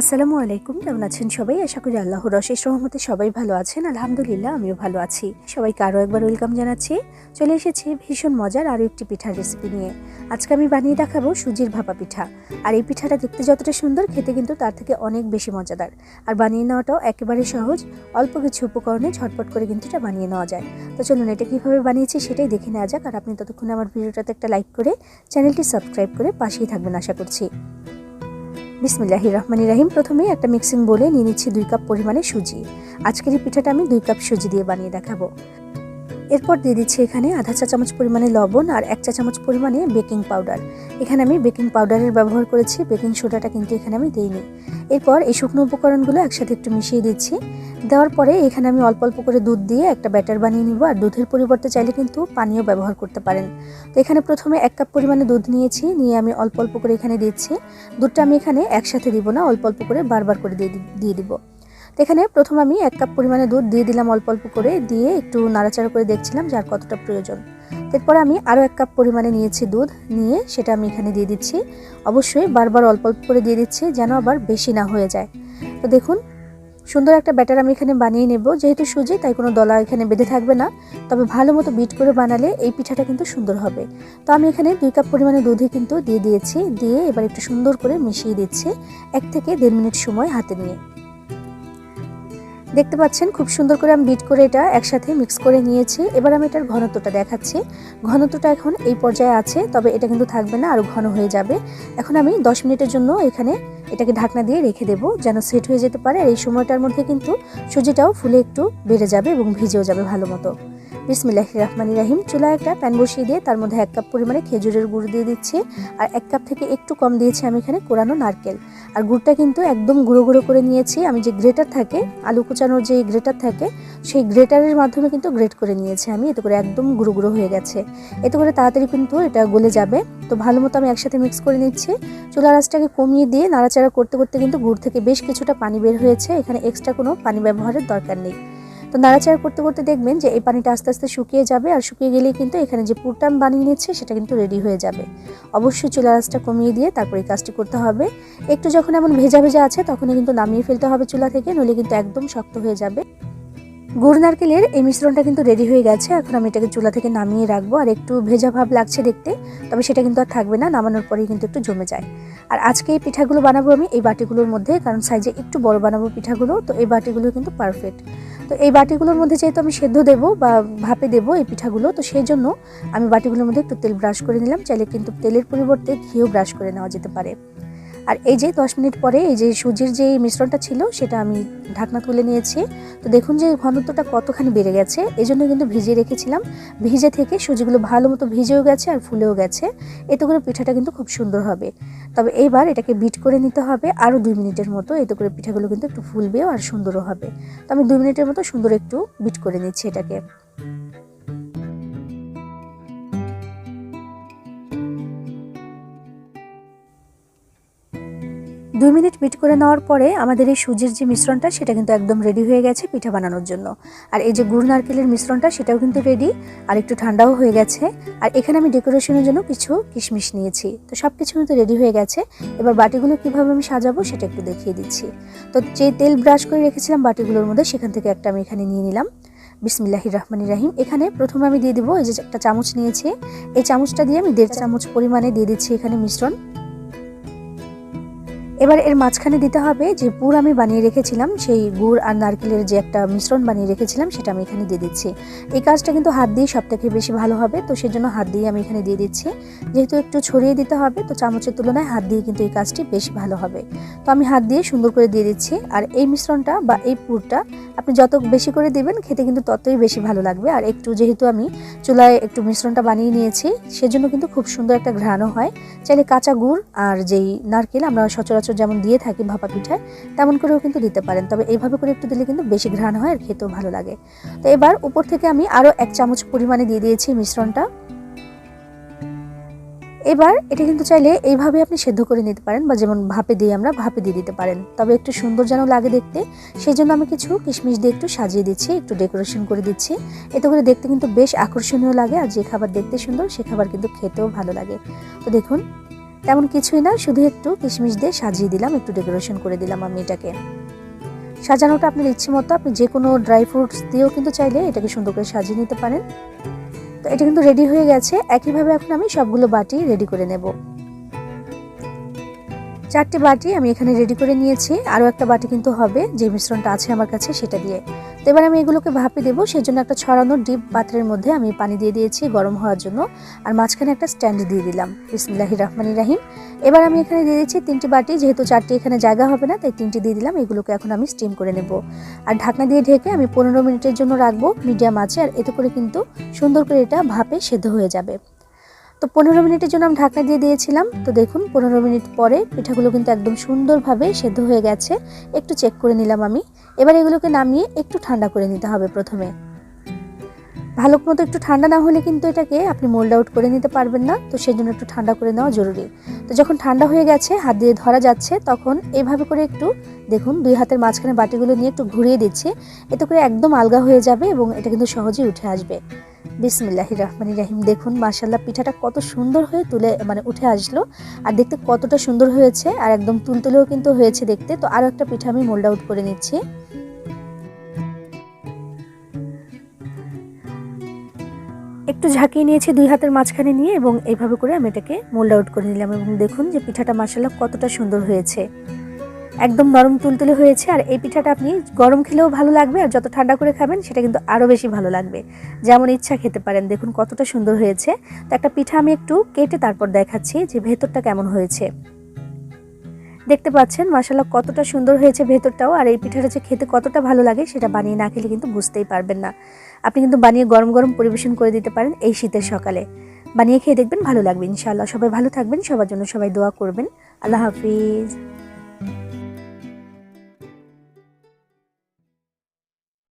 আসসালামু আলাইকুম, কেমন আছেন সবাই? আশা করি আল্লাহর অশেষ রহমতে সবাই ভালো আছেন। আলহামদুলিল্লাহ, আমিও ভালো আছি। সবাইকে আরও একবার ওয়েলকাম জানাচ্ছি। চলে এসেছি ভীষণ মজার আরও একটি পিঠার রেসিপি নিয়ে। আজকে আমি বানিয়ে দেখাবো সুজির ভাপা পিঠা। আর এই পিঠাটা দেখতে যতটা সুন্দর, খেতে কিন্তু তার থেকে অনেক বেশি মজাদার। আর বানিয়ে নেওয়াটাও একেবারে সহজ। অল্প কিছু উপকরণে ঝটপট করে কিন্তু এটা বানিয়ে নেওয়া যায়। তো চলুন, এটা কীভাবে বানিয়েছি সেটাই দেখে নেওয়া যাক। আর আপনি ততক্ষণে আমার ভিডিওটাতে একটা লাইক করে চ্যানেলটি সাবস্ক্রাইব করে পাশেই থাকবেন, আশা করছি। বিসমিল্লাহি রহমানি রাহিম প্রথমে একটা মিক্সিং বলে নিয়ে নিচ্ছি দুই কাপ পরিমাণে সুজি। আজকের এই পিঠাটা আমি দুই কাপ সুজি দিয়ে বানিয়ে দেখাবো। এরপর দিয়ে দিচ্ছি এখানে আধা চা চামচ পরিমাণে লবণ আর এক চা চামচ পরিমাণে বেকিং পাউডার। এখানে আমি বেকিং পাউডারের ব্যবহার করেছি, বেকিং সোডাটা কিন্তু এখানে আমি দিইনি। এরপর এই শুকনো উপকরণগুলো একসাথে একটু মিশিয়ে দিচ্ছি। দেওয়ার পরে এখানে আমি অল্প অল্প করে দুধ দিয়ে একটা ব্যাটার বানিয়ে নিব আর দুধের পরিবর্তে চাইলে কিন্তু পানীয় ব্যবহার করতে পারেন। তো এখানে প্রথমে এক কাপ পরিমাণে দুধ নিয়েছি, নিয়ে আমি অল্প অল্প করে এখানে দিচ্ছি। দুধটা আমি এখানে একসাথে দিব না, অল্প অল্প করে বারবার করে দিয়ে দিয়ে দিব। তো এখানে প্রথম আমি এক কাপ পরিমাণে দুধ দিয়ে দিলাম অল্প অল্প করে, দিয়ে একটু নাড়াচাড়া করে দেখছিলাম যার কতটা প্রয়োজন। এরপর আমি আরও এক কাপ পরিমাণে নিয়েছি দুধ, নিয়ে সেটা আমি এখানে দিয়ে দিচ্ছি। অবশ্যই বারবার অল্প অল্প করে দিয়ে দিচ্ছি যেন আবার বেশি না হয়ে যায়। তো দেখুন, সুন্দর একটা ব্যাটার আমি এখানে বানিয়ে নেব। যেহেতু সুজি, তাই কোনো দলা এখানে বেঁধে থাকবে না। তবে ভালো মতো বিট করে বানালে এই পিঠাটা কিন্তু সুন্দর হবে। তো আমি এখানে দুই কাপ পরিমাণে দুধে কিন্তু দিয়ে দিয়েছি। দিয়ে এবার একটু সুন্দর করে মিশিয়ে দিচ্ছি এক থেকে দেড় মিনিট সময় হাতে নিয়ে। দেখতে পাচ্ছেন, খুব সুন্দর করে আমি বিট করে এটা একসাথে মিক্স করে নিয়েছি। এবার আমি এটার ঘনত্বটা দেখাচ্ছি। ঘনত্বটা এখন এই পর্যায়ে আছে, তবে এটা কিন্তু থাকবে না আরও ঘন হয়ে যাবে। এখন আমি দশ মিনিটের জন্য এখানে এটাকে ঢাকনা দিয়ে রেখে দেব, যেন সেট হয়ে যেতে পারে। আর এই সময়টার মধ্যে কিন্তু সুজিটাও ফুলে একটু বেড়ে যাবে এবং ভিজেও যাবে ভালো মতো। বিসমিল্লাহ রহমানি রাহিম চুলায় একটা প্যান বসিয়ে দিয়ে তার মধ্যে এক কাপ পরিমাণে খেজুরের গুড় দিয়ে দিচ্ছি। আর এক কাপ থেকে একটু কম দিয়েছি আমি এখানে কোরানো নারকেল। আর গুড়টা কিন্তু একদম গুঁড়ো গুঁড়ো করে নিয়েছি। আমি যে গ্রেটার থাকে, আলু কুচানোর যে গ্রেটার থাকে, সেই গ্রেটারের মাধ্যমে কিন্তু গ্রেট করে নিয়েছি আমি। এতে করে একদম গুঁড়ো গুঁড়ো হয়ে গেছে। এতে করে তাড়াতাড়ি কিন্তু এটা গলে যাবে। তো ভালো মতো আমি একসাথে মিক্স করে নিচ্ছি। চুলার আঁচটাকে কমিয়ে দিয়ে নাড়াচাড়া করতে করতে কিন্তু গুড় থেকে বেশ কিছুটা পানি বের হয়েছে। এখানে এক্সট্রা কোনো পানি ব্যবহারের দরকার নেই। তো নাড়াচাড়া করতে করতে দেখবেন যে এই পানিটা আস্তে আস্তে শুকিয়ে যাবে আর শুকিয়ে গেলেই কিন্তু এখানে যে পুরটা আমি বানিয়ে নিচ্ছে সেটা কিন্তু রেডি হয়ে যাবে। অবশ্যই চুলার আঁচটা কমিয়ে দিয়ে তারপর এই কাজটি করতে হবে। একটু যখন এমন ভেজা ভেজা আছে তখনই কিন্তু নামিয়ে ফেলতে হবে চুলা থেকে, নইলে কিন্তু একদম শক্ত হয়ে যাবে। গুড় নারকেলের এই মিশ্রণটা কিন্তু রেডি হয়ে গেছে। এখন আমি এটাকে চুলা থেকে নামিয়ে রাখব। আর একটু ভেজা ভাব লাগছে দেখতে, তবে সেটা কিন্তু আর থাকবে না, নামানোর পরেই কিন্তু একটু জমে যায়। আর আজকে এই পিঠাগুলো বানাবো আমি এই বাটিগুলোর মধ্যে, কারণ সাইজে একটু বড় বানাবো পিঠাগুলো, তো এই বাটিগুলো কিন্তু পারফেক্ট তো এই বাটিগুলোর মধ্যে যেহেতু আমি সেদ্ধ দেবো বা ভাপে দেবো এই পিঠাগুলো, তো সেই জন্য আমি বাটিগুলোর মধ্যে একটু তেল ব্রাশ করে নিলাম। চাইলে কিন্তু তেলের পরিবর্তে ঘিও ব্রাশ করে নেওয়া যেতে পারে। আর এই যে দশ মিনিট পরে এই যে সুজির যে মিশ্রণটা ছিল, সেটা আমি ঢাকনা তুলে নিয়েছি। তো দেখুন যে ঘনত্বটা কতখানি বেড়ে গেছে এই জন্য কিন্তু ভিজিয়ে রেখেছিলাম। ভিজে থেকে সুজিগুলো ভালো মতো ভিজেও গেছে আর ফুলেও গেছে। এতে করে পিঠাটা কিন্তু খুব সুন্দর হবে। তবে এইবার এটাকে বিট করে নিতে হবে আরও দুই মিনিটের মতো। এতে করে পিঠাগুলো কিন্তু একটু ফুলবেও আর সুন্দরও হবে। তো আমি দুই মিনিটের মতো সুন্দর একটু বিট করে নিচ্ছি এটাকে। দুই মিনিট বিট করে নেওয়ার পরে আমাদের এই সুজির যে মিশ্রণটা, সেটা কিন্তু একদম রেডি হয়ে গেছে পিঠা বানানোর জন্য। আর এই যে গুড় নারকেলের মিশ্রণটা, সেটাও কিন্তু রেডি আর একটু ঠান্ডাও হয়ে গেছে। আর এখানে আমি ডেকোরেশনের জন্য কিছু কিশমিশ নিয়েছি। তো সব কিছু কিন্তু রেডি হয়ে গেছে। এবার বাটিগুলো কীভাবে আমি সাজাবো, সেটা একটু দেখিয়ে দিচ্ছি। তো যে তেল ব্রাশ করে রেখেছিলাম বাটিগুলোর মধ্যে, সেখান থেকে একটা আমি এখানে নিয়ে নিলাম। বিসমিল্লাহি রহমানি রাহিম। এখানে প্রথমে আমি দিয়ে দিব, এই যে একটা চামচ নিয়েছি। এই চামচটা দিয়ে আমি দেড় চামচ পরিমাণে দিয়ে দিচ্ছি এখানে মিশ্রণ। এবার এর মাঝখানে দিতে হবে যে পুর আমি বানিয়ে রেখেছিলাম, সেই গুড় আর নারকেলের যে একটা মিশ্রণ বানিয়ে রেখেছিলাম, সেটা আমি এখানে দিয়ে দিচ্ছি। এই কাজটা কিন্তু হাত দিয়ে সব থেকে বেশি ভালো হবে, তো সেজন্য হাত দিয়ে আমি এখানে দিয়ে দিচ্ছি। যেহেতু একটু ছড়িয়ে দিতে হবে, তো চামচের তুলনায় হাত দিয়ে কিন্তু এই কাজটি বেশি ভালো হবে। তো আমি হাত দিয়ে সুন্দর করে দিয়ে দিচ্ছি, আর এই মিশ্রণটা বা এই পুরটা আপনি যত বেশি করে দেবেন, খেতে কিন্তু ততই বেশি ভালো লাগবে। আর একটু যেহেতু আমি চুলায় একটু মিশ্রণটা বানিয়ে নিয়েছি, সেজন্য কিন্তু খুব সুন্দর একটা ঘ্রাণও হয়। চাইলে কাঁচা গুড় আর যেই নারকেল, আমরা সচরাচর যেমন দিয়ে থাকি ভাপা পিঠায় তেমন করেও কিন্তু দিতে পারেন। তবে এইভাবে করে একটু দিলে কিন্তু বেশি ঘ্রাণ হয় আর খেতেও ভালো লাগে। তো এবার উপর থেকে আমি আরও এক চামচ পরিমাণে দিয়ে দিয়েছি মিশ্রণটা। এবার এটা কিন্তু চাইলে এইভাবে আপনি সেদ্ধ করে নিতে পারেন বা যেমন ভাপে দিয়ে আমরা ভাপে দিয়ে দিতে পারেন। তবে একটু সুন্দর যেন লাগে দেখতে সেই জন্য আমি কিছু কিশমিশ দিয়ে একটু সাজিয়ে দিচ্ছি, একটু ডেকোরেশন করে দিচ্ছি। এতে করে দেখতে কিন্তু বেশ আকর্ষণীয় লাগে আর যে খাবার দেখতে সুন্দর, সে খাবার কিন্তু খেতেও ভালো লাগে। তো দেখুন তেমন কিছুই না, শুধু একটু কিশমিশ দিয়ে সাজিয়ে দিলাম, একটু ডেকোরেশন করে দিলাম আমি এটাকে। সাজানোটা আপনার ইচ্ছে মতো, আপনি যে কোনো ড্রাই ফ্রুটস দিয়েও কিন্তু চাইলে এটাকে সুন্দর করে সাজিয়ে নিতে পারেন। তো এটা কিন্তু রেডি হয়ে গেছে, একইভাবে এখন আমি সবগুলো বাটি রেডি করে নেব। চারটে বাটি আমি এখানে রেডি করে নিয়েছি। আরও একটা বাটি কিন্তু হবে, যে মিশ্রণটা আছে আমার কাছে সেটা দিয়ে। তো এবার আমি এগুলোকে ভাপে দেবো, সেজন্য একটা ছড়ানো ডিপ পাত্রের মধ্যে আমি পানি দিয়ে দিয়েছি গরম হওয়ার জন্য। আর মাঝখানে একটা স্ট্যান্ড দিয়ে দিলাম। বিসমিল্লাহি রহমানি রাহিম। এবার আমি এখানে দিয়ে দিচ্ছি তিনটি বাটি, যেহেতু চারটি এখানে জায়গা হবে না, তাই তিনটি দিয়ে দিলাম, এগুলোকে এখন আমি স্টিম করে নেব। আর ঢাকনা দিয়ে ঢেকে আমি পনেরো মিনিটের জন্য রাখব মিডিয়াম আছে, আর এতে করে কিন্তু সুন্দর করে এটা ভাপে সেদ্ধ হয়ে যাবে। তো পনেরো মিনিটের জন্য আমি ঢাকা দিয়ে দিয়েছিলাম। তো দেখুন, পনেরো মিনিট পরে পিঠাগুলো কিন্তু একদম সুন্দরভাবে সেদ্ধ হয়ে গেছে। একটু চেক করে নিলাম আমি। এবার এগুলোকে নামিয়ে একটু ঠান্ডা করে নিতে হবে প্রথমে। ভালো মতো একটু ঠান্ডা না হলে কিন্তু এটাকে আপনি মোল্ড আউট করে নিতে পারবেন না। তো সেই জন্য একটু ঠান্ডা করে নেওয়া জরুরি। তো যখন ঠান্ডা হয়ে গেছে, হাত দিয়ে ধরা যাচ্ছে, তখন এভাবে করে একটু দেখুন, দুই হাতের মাঝখানে বাটিগুলো নিয়ে একটু ঘুরিয়ে দিচ্ছে। এতে করে একদম আলগা হয়ে যাবে এবং এটা কিন্তু সহজেই উঠে আসবে। বিসমিল্লাহি রহমানি রাহিম। দেখুন মার্শাল্লাহ পিঠাটা কত সুন্দর হয়ে তুলে মানে উঠে আসলো। আর দেখতে কতটা সুন্দর হয়েছে, আর একদম তুলতুলেও কিন্তু হয়েছে দেখতে। তো আরও একটা পিঠা আমি মোল্ড আউট করে নিচ্ছি। একটু ঝাঁকিয়ে নিয়েছি দুই হাতের মাঝখানে নিয়ে এবং এইভাবে করে আমি এটাকে মোল্ড আউট করে নিলাম। এবং দেখুন যে পিঠাটা মার্শাল্লাহ কতটা সুন্দর হয়েছে। একদম নরম তুলতুলে হয়েছে আর এই পিঠাটা আপনি গরম খেলেও ভালো লাগবে আর যত ঠান্ডা করে খাবেন সেটা কিন্তু আরও বেশি ভালো লাগবে। যেমন ইচ্ছা খেতে পারেন। দেখুন কতটা সুন্দর হয়েছে। তো একটা পিঠা আমি একটু কেটে তারপর দেখাচ্ছি যে ভেতরটা কেমন হয়েছে। দেখতে পাচ্ছেন মাসাল্লাহ কতটা সুন্দর হয়েছে ভেতরটাও আর এই পিঠাটা যে খেতে কতটা ভালো লাগে সেটা বানিয়ে না খেলে কিন্তু বুঝতেই পারবেন না। আপনি কিন্তু বানিয়ে গরম গরম পরিবেশন করে দিতে পারেন এই শীতের সকালে। বানিয়ে খেয়ে দেখবেন ভালো লাগবে ইনশাআল্লাহ। সবাই ভালো থাকবেন, সবার জন্য সবাই দোয়া করবেন। আল্লাহ হাফিজ।